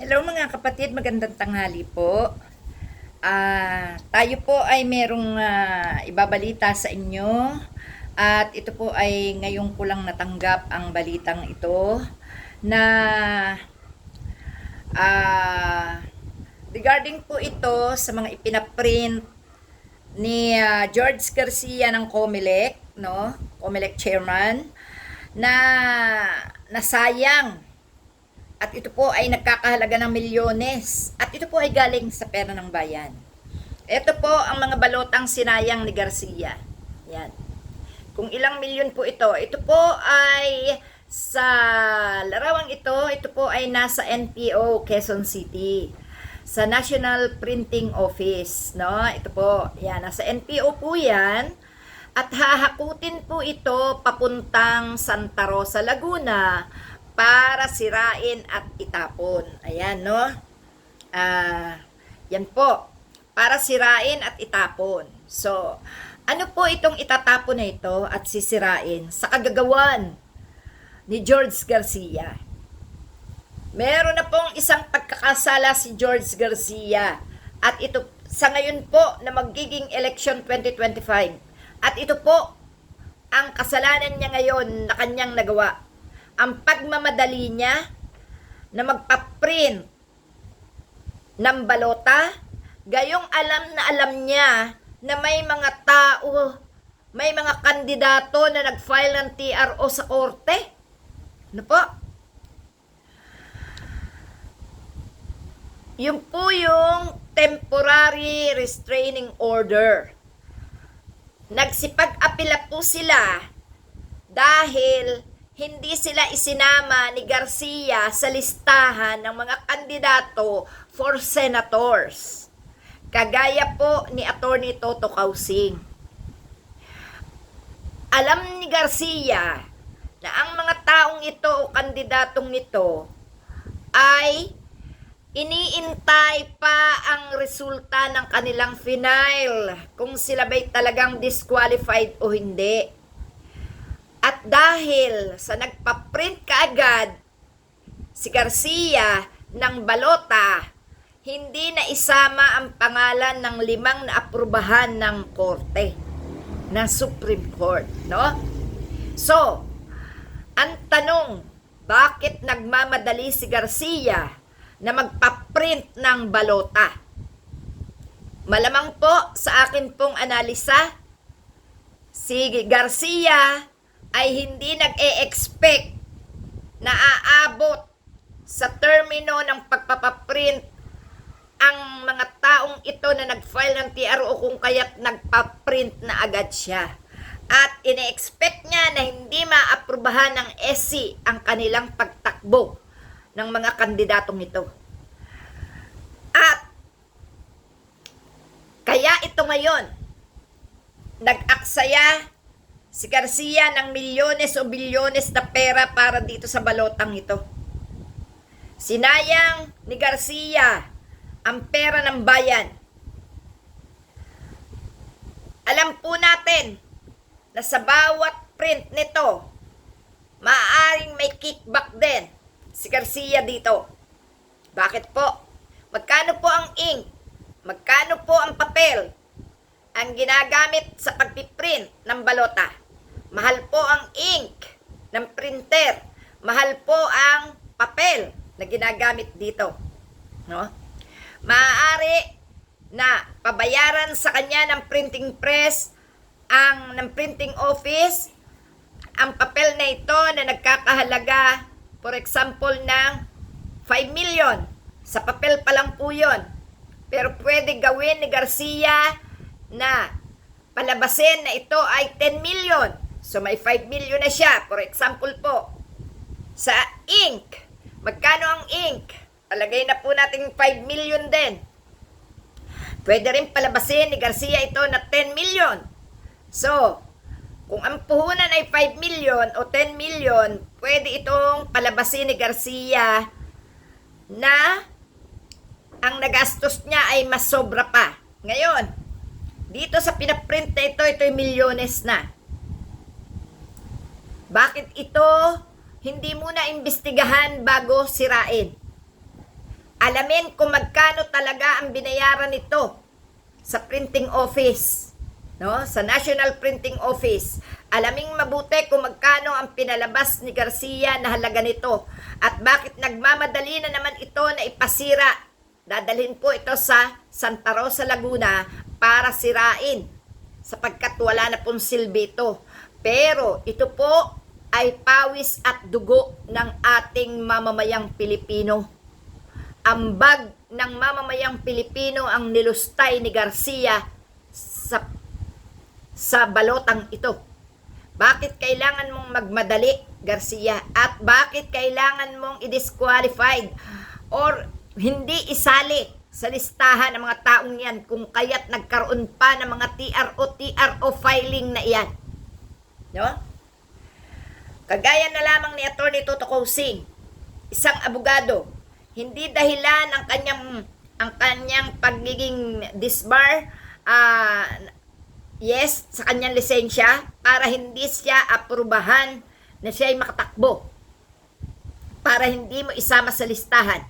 Hello mga kapatid, magandang tanghali po. Ah, tayo po ay merong ah, ibabalita sa inyo at ito po ay ngayon ko lang natanggap ang balitang ito na ah, regarding po ito sa mga ipinaprint ni ah, George Garcia ng Comelec, no? Comelec chairman na nasayang at ito po ay nagkakahalaga ng milyones. At ito po ay galing sa pera ng bayan. Ito po ang mga balotang sinayang ni Garcia. Yan. Kung ilang milyon po ito, ito po ay sa larawang ito, ito po ay nasa NPO Quezon City sa National Printing Office, no? Ito po, yan, nasa NPO po yan. At hahakutin po ito papuntang Santa Rosa, Laguna para sirain at itapon. Ayan, no? Ah, yan po. Para sirain at itapon. So, ano po itong itatapon na ito at sisirain sa kagagawan ni George Garcia? Meron na pong isang pagkakasala si George Garcia at ito sa ngayon po na magiging election 2025. At ito po ang kasalanan niya ngayon na kanyang nagawa ang pagmamadali niya na magpa-print ng balota, gayong alam na alam niya na may mga tao, may mga kandidato na nag-file ng TRO sa korte. Ano po? Yung po yung temporary restraining order. Nagsipag-apila po sila dahil hindi sila isinama ni Garcia sa listahan ng mga kandidato for senators. Kagaya po ni Attorney Toto Kausing. Alam ni Garcia na ang mga taong ito o kandidatong ito ay iniintay pa ang resulta ng kanilang final kung sila ba'y talagang disqualified o hindi. At dahil sa nagpa-print kaagad si Garcia ng balota, hindi na isama ang pangalan ng limang na aprubahan ng korte ng Supreme Court, no? So, ang tanong, bakit nagmamadali si Garcia na magpa-print ng balota? Malamang po sa akin pong analisa, si Garcia ay hindi nag-e-expect na aabot sa termino ng pagpapaprint ang mga taong ito na nag-file ng TRO kung kaya't nagpa-print na agad siya. At ine-expect niya na hindi maaprubahan ng SC ang kanilang pagtakbo ng mga kandidatong ito. At kaya ito ngayon, nag-aksaya si Garcia ng milyones o bilyones na pera para dito sa balotang ito. Sinayang ni Garcia ang pera ng bayan. Alam po natin na sa bawat print nito, maaaring may kickback din si Garcia dito. Bakit po? Magkano po ang ink? Magkano po ang papel? Ang ginagamit sa pagpiprint ng balota. Mahal po ang ink ng printer. Mahal po ang papel na ginagamit dito. No? Maaari na pabayaran sa kanya ng printing press ang ng printing office ang papel na ito na nagkakahalaga for example ng 5 million. Sa papel pa lang po yun. Pero pwede gawin ni Garcia na palabasin na ito ay 10 million. So may 5 million na siya. For example po, sa ink, magkano ang ink? Palagay na po natin 5 million din. Pwede rin palabasin ni Garcia ito na 10 million. So, kung ang puhunan ay 5 million o 10 million, pwede itong palabasin ni Garcia na ang nagastos niya ay mas sobra pa. Ngayon, dito sa pinaprint na ito, ito ay milyones na. Bakit ito hindi muna imbestigahan bago sirain? Alamin kung magkano talaga ang binayaran nito sa printing office, no? Sa National Printing Office. Alaming mabuti kung magkano ang pinalabas ni Garcia na halaga nito at bakit nagmamadali na naman ito na ipasira. Dadalhin po ito sa Santa Rosa, Laguna para sirain sapagkat wala na pong silbi ito. Pero ito po ay pawis at dugo ng ating mamamayang Pilipino. Ambag ng mamamayang Pilipino ang nilustay ni Garcia sa, sa balotang ito. Bakit kailangan mong magmadali, Garcia? At bakit kailangan mong i-disqualified or hindi isali sa listahan ng mga taong yan kung kaya't nagkaroon pa ng mga TRO, TRO filing na iyan? No? Kagaya na lamang ni Atty. Toto Singh, isang abogado, hindi dahilan ang kanyang ang kanyang pagiging disbar ah, yes sa kanyang lisensya para hindi siya aprubahan na siya ay makatakbo para hindi mo isama sa listahan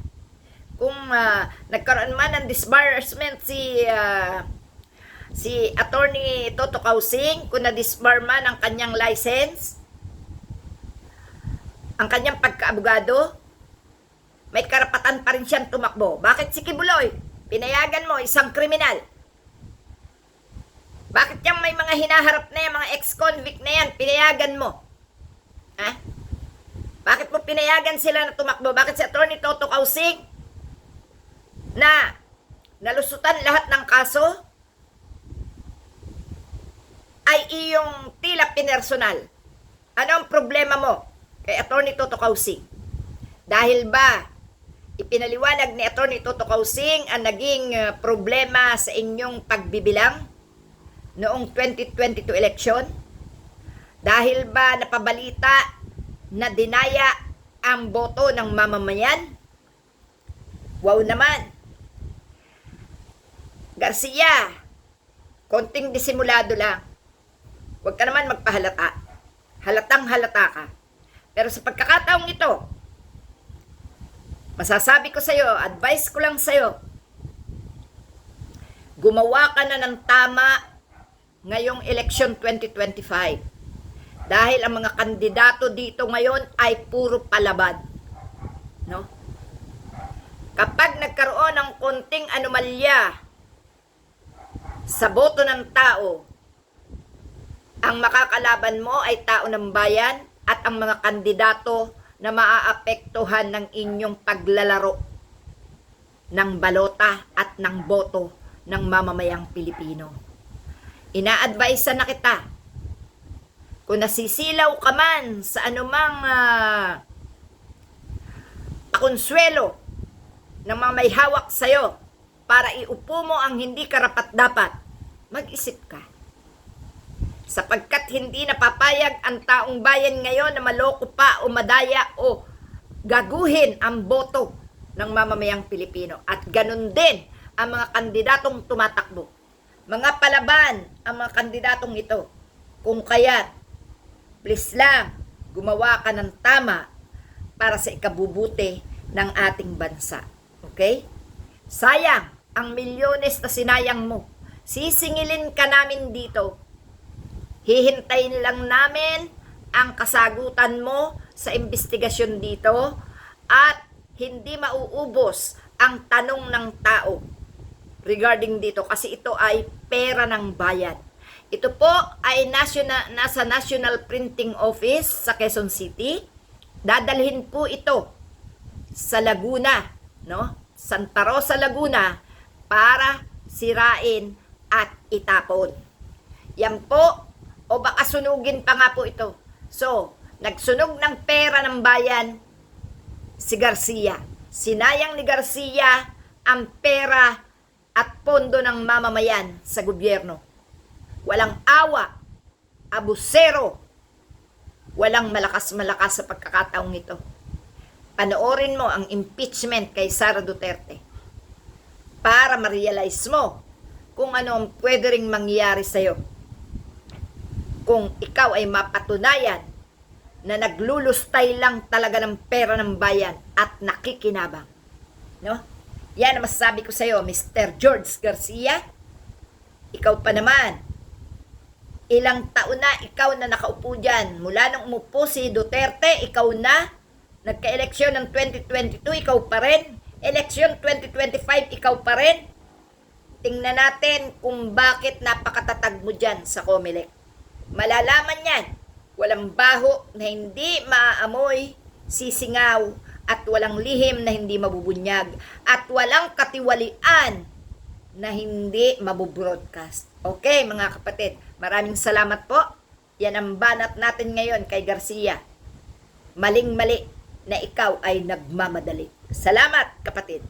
kung ah, nagkaroon man ng disbursement si ah, si attorney Toto Kausing kung na-disbar man ang kanyang license ang kanyang pagkaabogado may karapatan pa rin siyang tumakbo. Bakit si Kibuloy? Pinayagan mo, isang kriminal. Bakit yung may mga hinaharap na yan, mga ex-convict na yan, pinayagan mo? Ha? Bakit mo pinayagan sila na tumakbo? Bakit si Atty. Toto Kausing na nalusutan lahat ng kaso ay iyong tila pinersonal? Ano ang problema mo kay Atty. Toto Kausing? Dahil ba ipinaliwanag ni Atty. Toto Kausing ang naging uh, problema sa inyong pagbibilang noong 2022 election? Dahil ba napabalita na dinaya ang boto ng mamamayan? Wow naman! Garcia, konting disimulado lang. Huwag ka naman magpahalata. Halatang halata ka. Pero sa pagkakataong ito, masasabi ko sa'yo, advice ko lang sa'yo, gumawa ka na ng tama ngayong election 2025. Dahil ang mga kandidato dito ngayon ay puro palabad. No? Kapag nagkaroon ng konting anomalya sa boto ng tao, ang makakalaban mo ay tao ng bayan at ang mga kandidato na maaapektuhan ng inyong paglalaro ng balota at ng boto ng mamamayang Pilipino. Ina-advise na kita, kung nasisilaw ka man sa anumang uh, pakonsuelo ng mga may hawak sa'yo para iupo mo ang hindi karapat-dapat, mag-isip ka sapagkat hindi napapayag ang taong bayan ngayon na maloko pa o madaya o gaguhin ang boto ng mamamayang Pilipino. At ganun din ang mga kandidatong tumatakbo. Mga palaban ang mga kandidatong ito. Kung kaya, please lang, gumawa ka ng tama para sa ikabubuti ng ating bansa. Okay? Sayang ang milyones na sinayang mo. Sisingilin ka namin dito Hihintayin lang namin ang kasagutan mo sa investigasyon dito at hindi mauubos ang tanong ng tao regarding dito kasi ito ay pera ng bayan. Ito po ay national, nasa National Printing Office sa Quezon City. Dadalhin po ito sa Laguna, no? Santa Rosa, Laguna para sirain at itapon. Yan po o baka sunugin pa nga po ito. So, nagsunog ng pera ng bayan si Garcia. Sinayang ni Garcia ang pera at pondo ng mamamayan sa gobyerno. Walang awa, abusero, walang malakas-malakas sa pagkakataong ito. Panoorin mo ang impeachment kay Sara Duterte para ma-realize mo kung ano ang pwede ring mangyari sa'yo kung ikaw ay mapatunayan na naglulustay lang talaga ng pera ng bayan at nakikinabang. No? Yan ang masasabi ko sa'yo, Mr. George Garcia. Ikaw pa naman. Ilang taon na ikaw na nakaupo dyan. Mula nung umupo si Duterte, ikaw na. Nagka-eleksyon ng 2022, ikaw pa rin. Eleksyon 2025, ikaw pa rin. Tingnan natin kung bakit napakatatag mo dyan sa Comelec. Malalaman yan. Walang baho na hindi maaamoy, sisingaw, at walang lihim na hindi mabubunyag, at walang katiwalian na hindi mabubroadcast. Okay, mga kapatid, maraming salamat po. Yan ang banat natin ngayon kay Garcia. Maling-mali na ikaw ay nagmamadali. Salamat, kapatid.